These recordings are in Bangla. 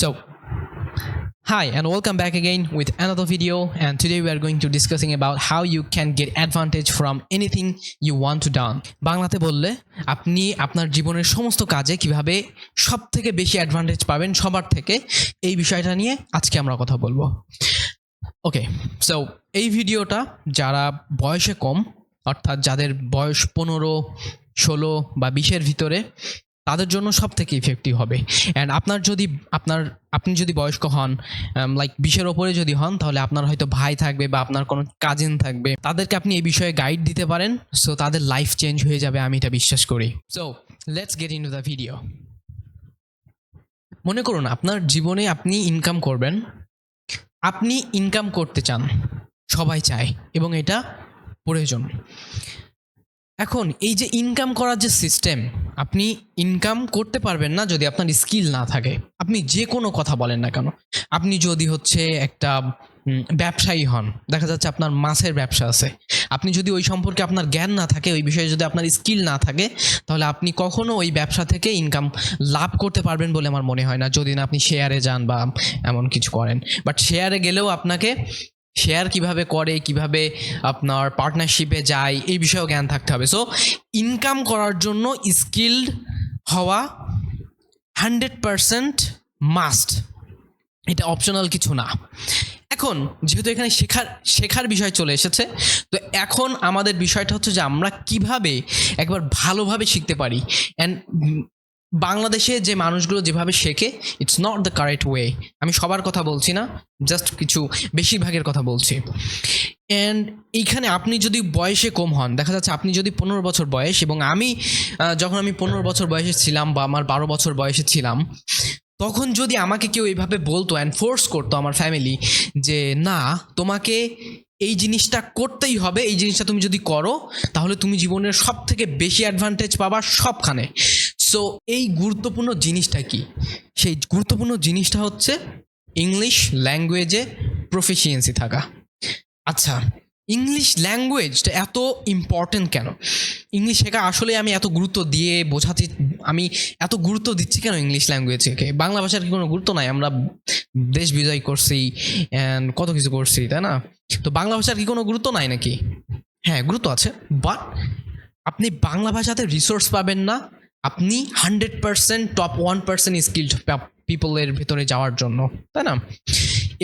So, hi and welcome back again with another video and today we are going to discussing about how you can get advantage from anything you want to done বাংলাতে বললে আপনি আপনার জীবনের সমস্ত কাজে কীভাবে সব থেকে বেশি অ্যাডভান্টেজ পাবেন সবার থেকে এই বিষয়টা নিয়ে আজকে আমরা কথা বলব ওকে সো এই ভিডিওটা যারা বয়সে কম অর্থাৎ যাদের বয়স পনেরো ষোলো বা বিশের ভিতরে তাদের জন্য সব থেকে ইফেক্টিভ হবে। অ্যান্ড আপনার যদি, আপনার, আপনি যদি বয়স্ক হন লাইক বিশের ওপরে যদি হন, তাহলে আপনার হয়তো ভাই থাকবে বা আপনার কোনো কাজিন থাকবে। তাদেরকে আপনি এই বিষয়ে গাইড দিতে পারেন সো তাদের লাইফ চেঞ্জ হয়ে যাবে, আমি এটা বিশ্বাস করি। So let's get into the video মনে করুন, আপনার জীবনে আপনি ইনকাম করবেন, আপনি ইনকাম করতে চান, সবাই চায়, এবং এটা প্রয়োজন। এখন, এই যে ইনকাম করার যে সিস্টেম আপনি ইনকাম করতে পারবেন না যদি আপনার স্কিল না থাকে। আপনি যে কোনো কথা বলেন না কেন। আপনি যদি হচ্ছে একটা ব্যবসায়ী হন, দেখা যাচ্ছে আপনার মাছের ব্যবসা আছে। আপনি যদি ওই সম্পর্কে আপনার জ্ঞান না থাকে, ওই বিষয়ে যদি আপনার স্কিল না থাকে, তাহলে আপনি কখনো ওই ব্যবসা থেকে ইনকাম লাভ করতে পারবেন বলে আমার মনে হয় না, যদি না আপনি শেয়ারে যান বা এমন কিছু করেন। বাট শেয়ারে গেলেও আপনাকে শেয়ার কীভাবে করে, কীভাবে আপনার পার্টনারশিপে যায়, এই বিষয়েও জ্ঞান থাকতে হবে। সো ইনকাম করার জন্য স্কিল্ড হওয়া হান্ড্রেড পারসেন্ট মাস্ট এটা অপশনাল কিছু না। এখন, যেহেতু এখানে শেখার শেখার বিষয় চলে এসেছে, তো এখন আমাদের বিষয়টা হচ্ছে যে আমরা কীভাবে একবার ভালোভাবে শিখতে পারি। অ্যান্ড বাংলাদেশে যে মানুষগুলো যেভাবে শেখে it's not the correct way আমি সবার কথা বলছি না জাস্ট কিছু বেশিরভাগের কথা বলছি। অ্যান্ড এইখানে আপনি যদি বয়সে কম হন, দেখা যাচ্ছে আপনি যদি পনেরো বছর বয়স এবং আমি যখন আমি পনেরো বছর বয়সে ছিলাম বা আমার বারো বছর বয়সে ছিলাম, তখন যদি আমাকে কেউ এইভাবে বলতো অ্যান্ড ফোর্স করতো আমার ফ্যামিলি যে, না, তোমাকে এই জিনিসটা করতেই হবে, এই জিনিসটা তুমি যদি করো, তাহলে তুমি জীবনের সব থেকে বেশি অ্যাডভান্টেজ পাবা সবখানে। সো এই গুরুত্বপূর্ণ জিনিসটা কি? সেই গুরুত্বপূর্ণ জিনিসটা হচ্ছে ইংলিশ ল্যাঙ্গুয়েজে প্রফিসিয়েন্সি থাকা। আচ্ছা ইংলিশ ল্যাঙ্গুয়েজটা এত ইম্পর্টেন্ট কেন? ইংলিশ শেখা আসলে আমি এত গুরুত্ব দিয়ে বোঝাতে, আমি এত গুরুত্ব দিচ্ছি কেন ইংলিশ ল্যাঙ্গুয়েজকে বাংলা ভাষার কি কোনো গুরুত্ব নাই? আমরা দেশ বিজয় করছি অ্যান্ড কত কিছু করছি, তাই না? তো বাংলা ভাষার কি কোনো গুরুত্ব নাই নাকি? হ্যাঁ গুরুত্ব আছে বাট আপনি বাংলা ভাষাতে রিসোর্স পাবেন না আপনি hundred percent top one percent skilled পিপলের ভেতরে যাওয়ার জন্য, তাই না?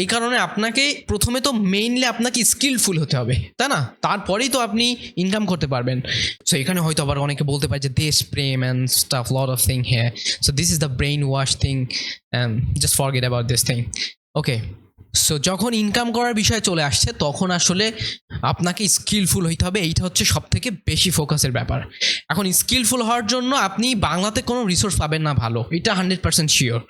এই কারণে আপনাকে প্রথমে তো মেইনলি আপনাকে স্কিলফুল হতে হবে, তাই না? তারপরেই তো আপনি ইনকাম করতে পারবেন। সো এখানে হয়তো আবার অনেকে বলতে পারে যে দেশ প্রেম and stuff lot of thing হ্যাঁ so this is the brain wash thing just forget about this thing okay so যখন ইনকাম করার বিষয়ে চলে আসছে, তখন আসলে আপনাকে স্কিলফুল হইতে হবে। এইটা হচ্ছে সব থেকে বেশি ফোকাসের ব্যাপার। এখন স্কিলফুল হওয়ার জন্য আপনি বাংলাতে কোনো রিসোর্স পাবেন না ভালো। এটা হান্ড্রেড পার্সেন্ট শিওর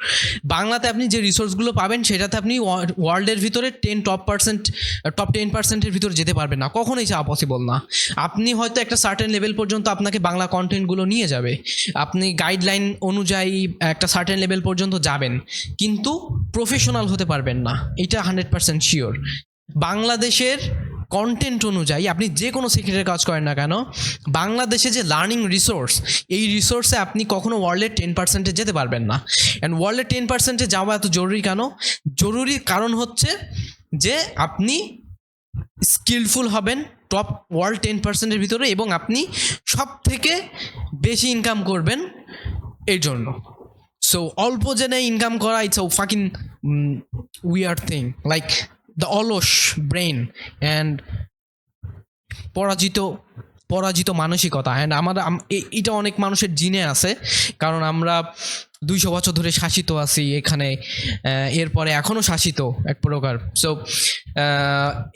বাংলাতে আপনি যে রিসোর্সগুলো পাবেন, সেটাতে আপনি ওয়ার্ল্ডের ভিতরে ten top percent top ten পার্সেন্টের ভিতরে যেতে পারবেন না। কখনোই যা পসিবল না। আপনি হয়তো একটা সার্টেন লেভেল পর্যন্ত আপনাকে বাংলা কন্টেন্টগুলো নিয়ে যাবে। আপনি গাইডলাইন অনুযায়ী একটা সার্টেন লেভেল পর্যন্ত যাবেন। কিন্তু প্রফেশনাল হতে পারবেন না। এটা হান্ড্রেড পার্সেন্ট শিওর বাংলাদেশের কন্টেন্ট অনুযায়ী আপনি যে কোনো সেক্টরের কাজ করেন না কেন, বাংলাদেশে যে লার্নিং রিসোর্স এই রিসোর্সে আপনি কখনো ওয়ার্ল্ডের টেন পার্সেন্টে যেতে পারবেন না। অ্যান্ড ওয়ার্ল্ডের টেন পার্সেন্টে যাওয়া এত জরুরি কেন? জরুরি কারণ হচ্ছে যে আপনি স্কিলফুল হবেন টপ ওয়ার্ল্ড টেন পার্সেন্টের ভিতরে এবং আপনি সব থেকে বেশি ইনকাম করবেন এর জন্য। সো অল্প জেনে ইনকাম করা it's a fucking weird thing like the অলস ব্রেন অ্যান্ড পরাজিত পরাজিত মানসিকতা. অ্যান্ড আমাদের, আম- এটা অনেক মানুষের জিনে আছে। কারণ আমরা দুইশো বছর ধরে শাসিত আছি এখানে এরপরে এখনও শাসিত এক প্রকার। সো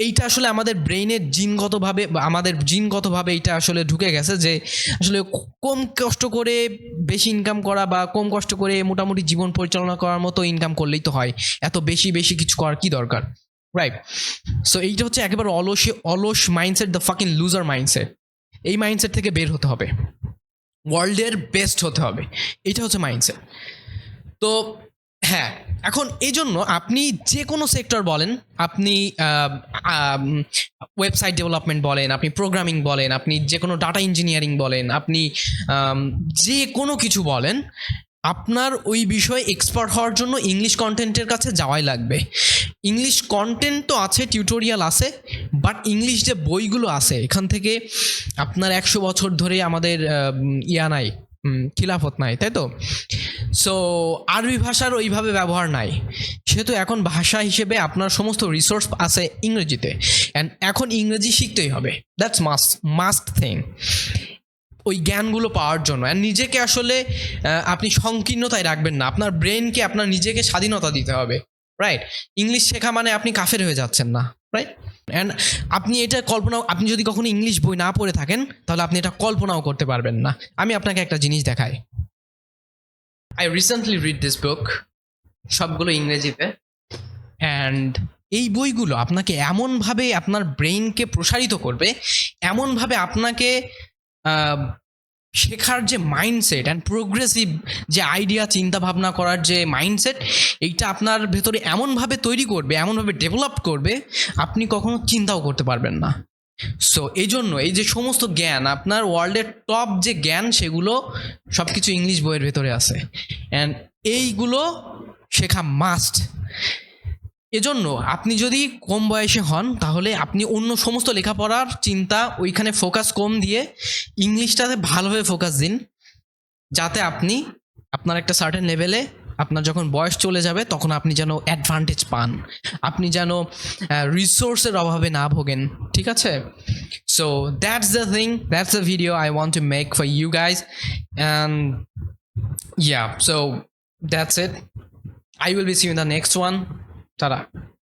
এইটা আসলে আমাদের ব্রেইনের জিনগতভাবে আমাদের জিনগতভাবে এইটা আসলে ঢুকে গেছে যে আসলে কম কষ্ট করে বেশি ইনকাম করা বা কম কষ্ট করে মোটামুটি জীবন পরিচালনা করার মতো ইনকাম করলেই তো হয়। এত বেশি বেশি কিছু করার কি দরকার? রাইট সো এইটা হচ্ছে একেবারে অলসে, অলস mindset the fucking loser mindset এই মাইন্ডসেট থেকে বের হতে হবে। ওয়ার্ল্ডের বেস্ট হতে হবে। এটা হচ্ছে মাইন্ডসেট। তো হ্যাঁ এখন এই জন্য আপনি যে কোনো সেক্টর বলেন, আপনি ওয়েবসাইট ডেভেলপমেন্ট বলেন, আপনি প্রোগ্রামিং বলেন, আপনি যে কোনো ডাটা ইঞ্জিনিয়ারিং বলেন, আপনি যে কোনো কিছু বলেন আপনার ওই বিষয়ে এক্সপার্ট হওয়ার জন্য ইংলিশ কন্টেন্টের কাছে যাওয়াই লাগবে। ইংলিশ কন্টেন্ট তো আছে টিউটোরিয়াল আছে বাট ইংলিশ যে বইগুলো আছে, এখান থেকে আপনার একশো বছর ধরে আমাদের ইয়া নাই খিলাফত নাই, তাই তো? সো আরবি ভাষার ওইভাবে ব্যবহার নাই। সেহেতু এখন ভাষা হিসেবে আপনার সমস্ত রিসোর্স আছে ইংরেজিতে। অ্যান্ড এখন ইংরেজি শিখতেই হবে। দ্যাটস মাস্ট মাস্ট থিং ওই জ্ঞানগুলো পাওয়ার জন্য। আর নিজেকে আসলে আপনি সংকীর্ণতায় রাখবেন না। আপনার ব্রেনকে আপনার নিজেকে স্বাধীনতা দিতে হবে। রাইট ইংলিশ শেখা মানে আপনি কাফের হয়ে যাচ্ছেন না। রাইট অ্যান্ড আপনি এটা কল্পনা আপনি যদি কখনো ইংলিশ বই না পড়ে থাকেন, তাহলে আপনি এটা কল্পনাও করতে পারবেন না। আমি আপনাকে একটা জিনিস দেখাই। I recently read this book সবগুলো ইংরেজিতে। অ্যান্ড এই বইগুলো আপনাকে এমনভাবে আপনার ব্রেইনকে প্রসারিত করবে, এমনভাবে আপনাকে শেখার যে মাইন্ডসেট অ্যান্ড প্রোগ্রেসিভ যে আইডিয়া চিন্তা ভাবনা করার যে মাইন্ডসেট এইটা আপনার ভেতরে এমনভাবে তৈরি করবে, এমনভাবে ডেভেলপ করবে, আপনি কখনো চিন্তাও করতে পারবেন না। সো এই জন্য এই যে সমস্ত জ্ঞান, আপনার ওয়ার্ল্ডের টপ যে জ্ঞান, সেগুলো সব কিছু ইংলিশ বইয়ের ভেতরে আছে। অ্যান্ড এইগুলো শেখা মাস্ট এজন্য আপনি যদি কম বয়সে হন, তাহলে আপনি অন্য সমস্ত লেখাপড়ার চিন্তা ওইখানে ফোকাস কম দিয়ে ইংলিশটাতে ভালোভাবে ফোকাস দিন, যাতে আপনি আপনার একটা সার্টেন লেভেলে আপনার যখন বয়স চলে যাবে, তখন আপনি যেন অ্যাডভান্টেজ পান। আপনি যেন রিসোর্সের অভাবে না ভোগেন, ঠিক আছে? So that's the thing that's the video I want to make for you guys and yeah so that's it. I will be see you the next next Tá Tchau.